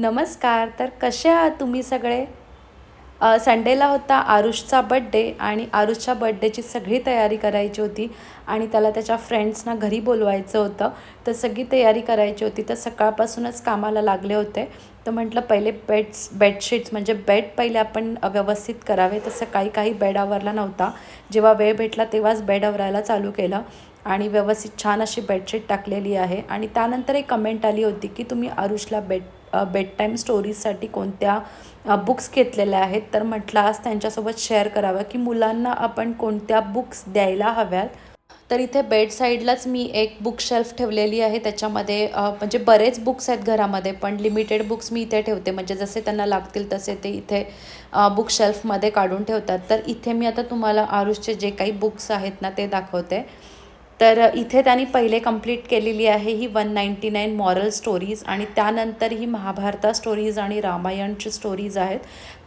नमस्कार तर कसे आहात तुम्ही सगळे? संडेला होता आरुषचा बड्डे आणि आरुषच्या बड्डेची सगळी तयारी करायची होती आणि त्याला त्याच्या फ्रेंड्सना घरी बोलवायचं होतं. तर सगळी तयारी करायची होती. तर सकाळपासूनच कामाला लागले होते. तर म्हटलं पहिले बेड्स बेडशीट्स म्हणजे बेड पहिले आपण व्यवस्थित करावे. तर सकाळी काही बेड आवरला नव्हता. जेव्हा वेळ भेटला तेव्हाच बेड आवरायला चालू केलं आणि व्यवस्थित छान अशी बेडशीट टाकलेली आहे. आणि त्यानंतर एक कमेंट आली होती की तुम्ही आरुषला बेड बेड टाईम स्टोरीजसाठी कोणत्या बुक्स घेतलेल्या आहेत तर म्हटलं आज त्यांच्यासोबत शेअर करावं की मुलांना आपण कोणत्या बुक्स द्यायला हव्यात. तर इथे बेड साईडलाच मी एक बुक शेल्फ ठेवलेली आहे. त्याच्यामध्ये म्हणजे बरेच बुक्स आहेत घरामध्ये पण लिमिटेड बुक्स मी इथे ठेवते. म्हणजे जसे त्यांना लागतील तसे ते इथे बुक शेल्फमध्ये काढून ठेवतात. तर इथे मी आता तुम्हाला आरुषचे जे काही बुक्स आहेत ना ते दाखवते. तर इथे त्यांनी पहिले कंप्लीट केलेली आहे ही one ninety nine moral stories आणि त्यानंतर ही महाभारता स्टोरीज आणि रामायणची स्टोरीज आहेत.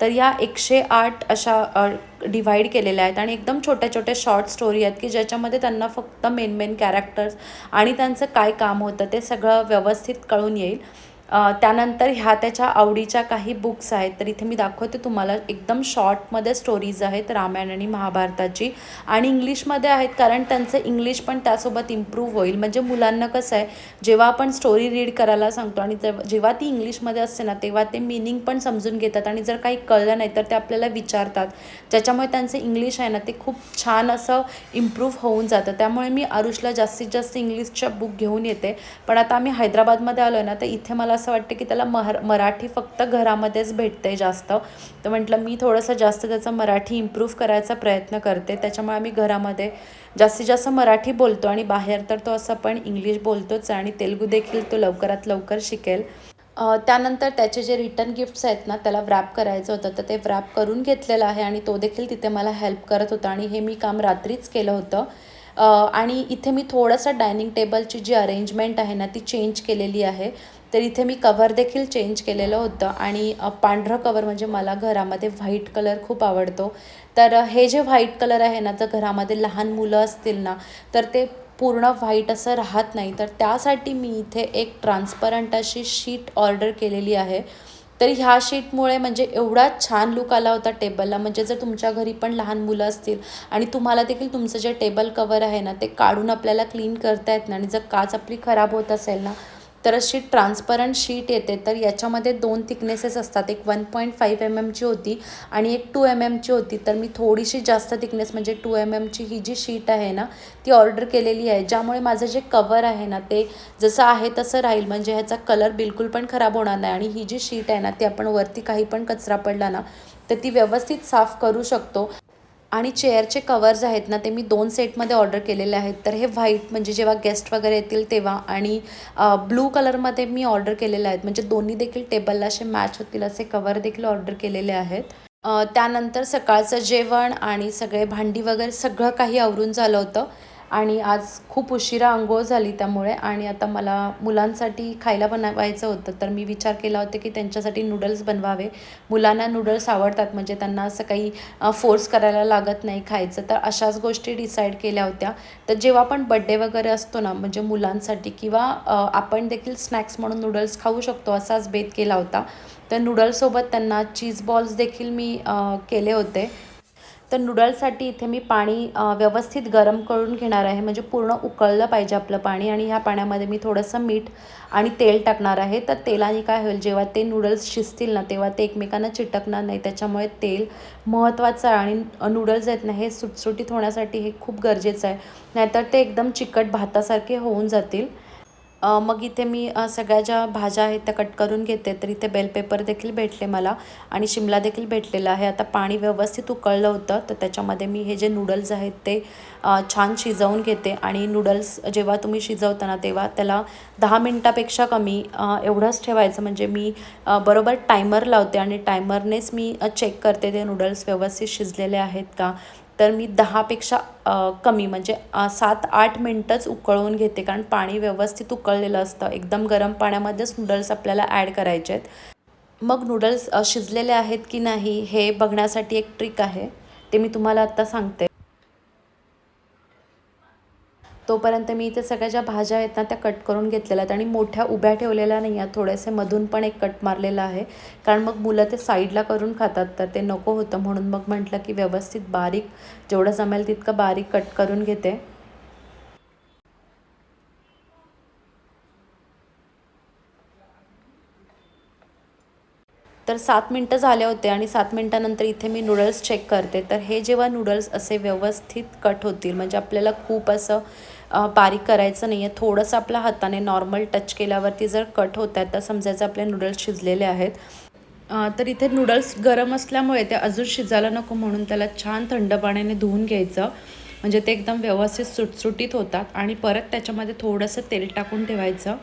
तर या एकशे आठ अशा डिवाईड केलेल्या आहेत आणि एकदम छोट्या छोट्या शॉर्ट स्टोरी आहेत की ज्याच्यामध्ये त्यांना फक्त मेन मेन कॅरेक्टर्स आणि त्यांचं काय काम होतं ते सगळं व्यवस्थित कळून येईल. त्यानंतर ह्या त्याच्या आवडीच्या काही बुक्स आहेत. तर इथे मी दाखवते तुम्हाला एकदम शॉर्टमध्ये स्टोरीज आहेत रामायण आणि महाभारताची. आणि इंग्लिशमध्ये आहेत कारण त्यांचं इंग्लिश पण त्यासोबत इम्प्रूव्ह होईल. म्हणजे मुलांना कसं आहे जेव्हा आपण स्टोरी रीड करायला सांगतो आणि जेव्हा ती इंग्लिशमध्ये असते ना तेव्हा ते मिनिंग पण समजून घेतात आणि जर काही कळलं नाही तर ते आपल्याला विचारतात. ज्याच्यामुळे त्यांचं इंग्लिश आहे ना ते खूप छान असं इम्प्रूव्ह होऊन जातं. त्यामुळे मी आरुषला जास्तीत जास्त इंग्लिशच्या बुक घेऊन येते. पण आता आम्ही हैदराबादमध्ये आलो आहे ना तर इथे मला मला असं वाटतं की त्याला महर मराठी फक्त घरामध्येच भेटते जास्त. तर म्हटलं मी थोडंसं जास्त त्याचं मराठी इम्प्रूव्ह करायचा प्रयत्न करते. त्याच्यामुळे आम्ही घरामध्ये जास्तीत जास्त मराठी बोलतो आणि बाहेर तर तो असं पण इंग्लिश बोलतोच आणि तेलुगू देखील तो लवकरात लवकर शिकेल. त्यानंतर त्याचे जे रिटर्न गिफ्ट्स आहेत ना त्याला व्रॅप करायचं होतं. तर ते व्रॅप करून घेतलेलं आहे आणि तो देखील तिथे मला हेल्प करत होता आणि हे मी काम रात्रीच केलं होतं. आणि इथे मी थोडंसं डायनिंग टेबलची जी अरेंजमेंट आहे ना ती चेंज केलेली आहे. तर इथे मी कवर देखील चेंज केलेलं होतं आणि पांढरं कवर म्हणजे मला घरामध्ये व्हाईट कलर खूप आवडतो. तर हे जे व्हाईट कलर आहे ना जर घरामध्ये लहान मुलं असतील ना तर ते पूर्ण व्हाईट असं राहत नाही. तर त्यासाठी मी इथे एक ट्रान्सपरंट अशी शीट ऑर्डर केलेली आहे. तर ह्या शीटमुळे म्हणजे एवढा छान लुक आला होता टेबलला म्हणजे जर तुमच्या घरी पण लहान मुलं असतील आणि तुम्हाला देखील तुमचं जे टेबल कवर आहे ना ते काढून आपल्याला क्लीन करता येत ना आणि जर काच आपली खराब होत असेल ना तर अशी ट्रान्सपरंट शीट येते. तर याच्यामध्ये दोन थिकनेसेस असतात. एक वन पॉईंट फाईव्ह एम एमची होती आणि एक टू एम एमची होती. तर मी थोडीशी जास्त थिकनेस म्हणजे टू एम एमची ही जी शीट आहे ना ती ऑर्डर केलेली आहे. ज्यामुळे माझं जे कवर आहे ना ते जसं आहे तसं राहील. म्हणजे ह्याचा कलर बिलकुल पण खराब होणार नाही. आणि ही जी शीट आहे ना ती आपण वरती काही पण कचरा पडला ना तर ती व्यवस्थित साफ करू शकतो. आणि चेअरचे कवर्स आहेत ना ते मी दोन सेटमध्ये ऑर्डर केलेले आहेत. तर हे व्हाईट म्हणजे जेव्हा गेस्ट वगैरे येतील तेव्हा आणि ब्लू कलरमध्ये मी ऑर्डर केलेले आहेत. म्हणजे दोन्ही देखील टेबलला असे मॅच होतील असे कवर देखील ऑर्डर केलेले आहेत. त्यानंतर सकाळचं जेवण आणि सगळे भांडी वगैरे सगळं काही आवरून झालं होतं. आणि आज खूप उशिरा अंघोळ झाली त्यामुळे आणि आता मला मुलांसाठी खायला बनवायचं होतं तर मी विचार केला होता की त्यांच्यासाठी नूडल्स बनवावे. मुलांना नूडल्स आवडतात म्हणजे त्यांना असं काही फोर्स करायला लागत नाही खायचं. तर अशाच गोष्टी डिसाईड केल्या होत्या. तर जेव्हा पण बड्डे वगैरे असतो ना म्हणजे मुलांसाठी किंवा आपण देखील स्नॅक्स म्हणून नूडल्स खाऊ शकतो असाच बेत केला होता. तर नूडल्ससोबत त्यांना चीज बॉल्स देखील मी केले होते. तर नूडल्ससाठी इथे मी पाणी व्यवस्थित गरम करून घेणार आहे. म्हणजे पूर्ण उकळलं पाहिजे आपलं पाणी आणि ह्या पाण्यामध्ये मी थोडंसं मीठ आणि तेल टाकणार आहे. तर तेलाने काय होईल जेव्हा ते नूडल्स शिजतील ना तेव्हा ते एकमेकांना चिटकणार नाही. त्याच्यामुळे तेल महत्त्वाचं आहे आणि नूडल्स आहेत ना हे सुटसुटीत होण्यासाठी हे खूप गरजेचं आहे. नाहीतर ते एकदम चिकट भातासारखे होऊन जातील. मग इथे मी सगळ्या ज्या भाज्या आहेत त्या कट करून घेते तर इथे बेल पेपर देखील भेटले मला आणि शिमला देखील भेटलेला आहे. आता पाणी व्यवस्थित उकळलं होतं तर त्याच्यामध्ये मी हे जे नूडल्स आहेत ते छान शिजवून घेते आणि नूडल्स जेव्हा तुम्ही शिजवताना तेव्हा त्याला दहा मिनटापेक्षा कमी एवढंच ठेवायचं. म्हणजे मी बरोबर टायमर लावते आणि टायमरनेच मी चेक करते ते नूडल्स व्यवस्थित शिजलेले आहेत का? तर मी दहापेक्षा कमी म्हणजे सात आठ मिनटंच उकळवून घेते कारण पाणी व्यवस्थित उकळलेलं असतं. एकदम गरम पाण्यामध्येच नूडल्स आपल्याला ॲड करायचे आहेत. मग नूडल्स शिजलेले आहेत की नाही हे बघण्यासाठी एक ट्रिक आहे. ते मी तुम्हाला आत्ता सांगते. तोपर्यंत मी इथे सगळ्या ज्या भाज्या आहेत ना त्या कट करून घेतलेल्या आहेत आणि मोठ्या उभ्या ठेवलेल्या नाही आहेत. थोडेसे मधून पण एक कट मारलेला आहे. कारण मग मुलं ते साईडला करून खातात तर ते नको होतं. म्हणून मग म्हटलं की व्यवस्थित बारीक जेवढं जमेल तितकं बारीक कट करून घेते. तर सात मिनटं झाले होते आणि सात मिनटानंतर इथे मी नूडल्स चेक करते. तर हे जेव्हा नूडल्स असे व्यवस्थित कट होतील म्हणजे आपल्याला खूप असं बारीक करायचं नाही आहे थोडंसं आपल्या हाताने नॉर्मल टच केल्यावरती जर कट होत आहेत तर समजायचं आपले नूडल्स शिजलेले आहेत. तर इथे नूडल्स गरम असल्यामुळे ते अजून शिजायला नको म्हणून त्याला छान थंड पाण्याने धुवून घ्यायचं. म्हणजे ते एकदम व्यवस्थित सुटसुटीत होतात आणि परत त्याच्यामध्ये थोडंसं तेल टाकून ठेवायचं.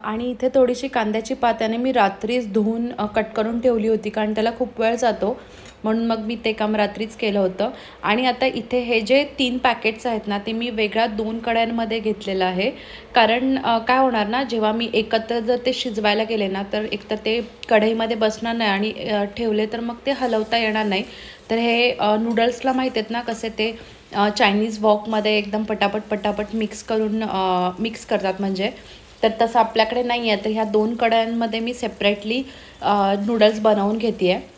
आणि इथे थोडीशी कांद्याची पात्याने मी रात्रीच धुवून कट करून ठेवली होती कारण त्याला खूप वेळ जातो. म्हणून मग मी ते काम रात्रीच केलं होतं. आणि आता इथे हे जे तीन पॅकेट्स आहेत ना ते मी वेगळ्या दोन कड्यांमध्ये घेतलेलं आहे. कारण काय होणार ना जेव्हा मी एकत्र जर ते शिजवायला गेले ना तर एकतर ते कढईमध्ये बसणार नाही आणि ठेवले तर मग ते हलवता येणार नाही. तर हे नूडल्सला माहीत आहेत ना कसे ते चायनीज वॉकमध्ये एकदम पटापट पटापट मिक्स करून मिक्स करतात म्हणजे. तर तसं आपल्याकडे नाही आहे तर ह्या दोन कड्यांमध्ये मी सेपरेटली नूडल्स बनवून घेते आहे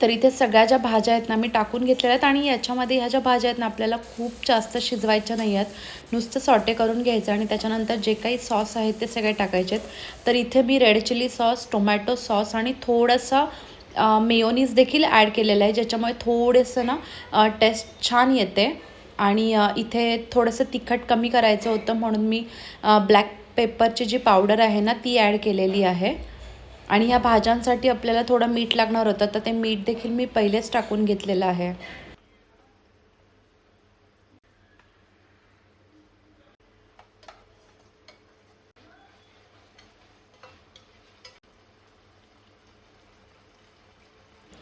तर इथे सगळ्या ज्या भाज्या आहेत ना मी टाकून घेतलेल्या आहेत आणि याच्यामध्ये ह्या ज्या भाज्या आहेत ना आपल्याला खूप जास्त शिजवायच्या नाही आहेत. नुसतं सॉटे करून घ्यायचं आणि त्याच्यानंतर जे काही सॉस आहेत ते सगळे टाकायचे आहेत. तर इथे मी red chilli sauce tomato sauce आणि थोडंसं मेयोनीज देखील ॲड केलेलं आहे ज्याच्यामुळे थोडंसं ना टेस्ट छान येते. आणि इथे थोडंसं तिखट कमी करायचं होतं म्हणून मी ब्लॅक पेपरची जी पावडर आहे ना ती ॲड केलेली आहे. आणि ह्या भाज्यांसाठी आपल्याला थोडं मीठ लागणार होतं तर ते मीठ देखील मी पहिलेच टाकून घेतलेलं आहे.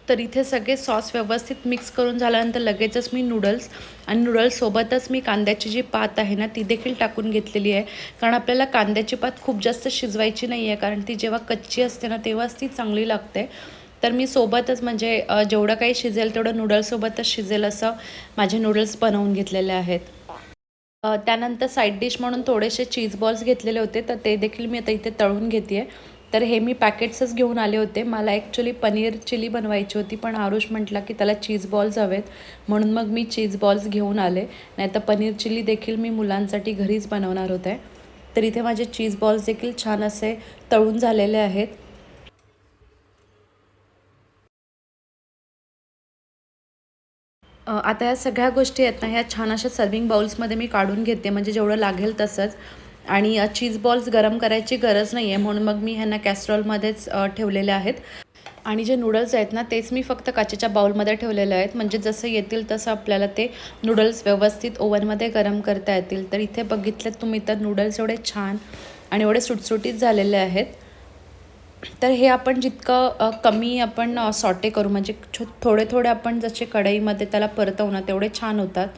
तर इथे सगळे सॉस व्यवस्थित मिक्स करून झाल्यानंतर लगेचच मी नूडल्स आणि नूडल्ससोबतच मी कांद्याची जी पात आहे ना ती देखील टाकून घेतलेली आहे. कारण आपल्याला कांद्याची पात खूप जास्त शिजवायची नाही आहे कारण ती जेव्हा कच्ची असते ना तेव्हाच ती चांगली लागते. तर मी सोबतच म्हणजे जेवढं काही शिजेल तेवढं नूडल्ससोबतच शिजेल असं माझे नूडल्स बनवून घेतलेले आहेत. त्यानंतर साईड डिश म्हणून थोडेसे चीज बॉल्स घेतलेले होते तर ते देखील मी आता इथे तळून घेते आहे तर हे मी पॅकेट्सच घेऊन आले होते. मला ॲक्च्युली पनीर चिली बनवायची होती पण आरुष म्हटला की त्याला चीज बॉल्स हवेत. म्हणून मग मी चीज बॉल्स घेऊन आले. नाही तर पनीर चिली देखील मी मुलांसाठी घरीच बनवणार होते. तर इथे माझे चीज बॉल्स देखील छान असे तळून झालेले आहेत. आता या सगळ्या गोष्टी आहेत ना ह्या छान अशा सर्विंग बाउल्समध्ये मी काढून घेते. म्हणजे जेवढं लागेल तसंच. आणि चीज बॉल्स गरम करायची गरज नाही आहे म्हणून मग मी ह्यांना कॅस्ट्रॉलमध्येच ठेवलेले आहेत. आणि जे नूडल्स आहेत ना तेच मी फक्त काचेच्या बाउलमध्ये ठेवलेले आहेत. म्हणजे जसं येतील तसं आपल्याला ते नूडल्स व्यवस्थित ओव्हनमध्ये गरम करता येतील. तर इथे बघितलं तुम्ही तर नूडल्स एवढे छान आणि एवढे सुटसुटीत झालेले आहेत. तर हे आपण जितकं कमी आपण सॉटे करू म्हणजे थोडे थोडे आपण जसे कढईमध्ये त्याला परतवू ना तेवढे छान होतात.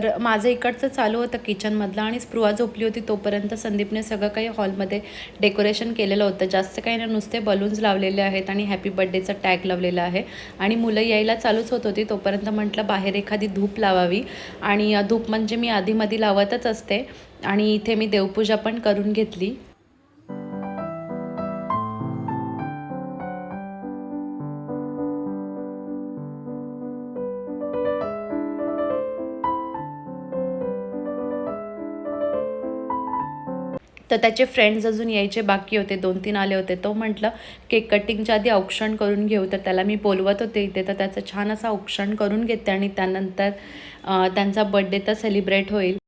तर माझं इकडचं चालू होतं किचनमधलं आणि स्पृहा झोपली होती तोपर्यंत संदीपने सगळं काही हॉलमध्ये डेकोरेशन केलेलं होतं. जास्त काही ना नुसते बलून्स लावलेले आहेत आणि हॅपी बड्डेचं टॅग लावलेला आहे. आणि मुलं यायला चालूच होत होती तोपर्यंत म्हटलं बाहेर एखादी धूप लावावी. आणि धूप म्हणजे मी आधीमध्ये लावतच असते. आणि इथे मी देवपूजा पण करून घेतली. तर त्याचे फ्रेंड्स अजून यायचे बाकी होते दोन तीन आले होते. तो म्हटलं केक कटिंगच्या आधी औक्षण करून घेऊ. तर त्याला मी बोलवत होते इथे. तर त्याचं छान असं औक्षण करून घेते आणि त्यानंतर त्यांचा बड्डे तर सेलिब्रेट होईल.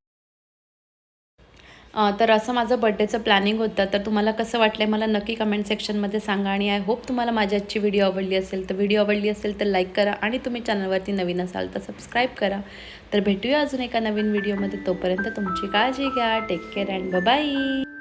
तर असं माझं बड्डेचं प्लॅनिंग होतं. तर तुम्हाला कसं वाटलं मला नक्की कमेंट सेक्शनमध्ये सांगा आणि आय होप तुम्हाला माझी आजची व्हिडिओ आवडली असेल. तर व्हिडिओ आवडली असेल तर लाईक करा आणि तुम्ही चॅनलवरती नवीन असाल तर सबस्क्राईब करा. तर भेटूया अजून एका नवीन व्हिडिओमध्ये तोपर्यंत तुमची काळजी घ्या. Take care and bye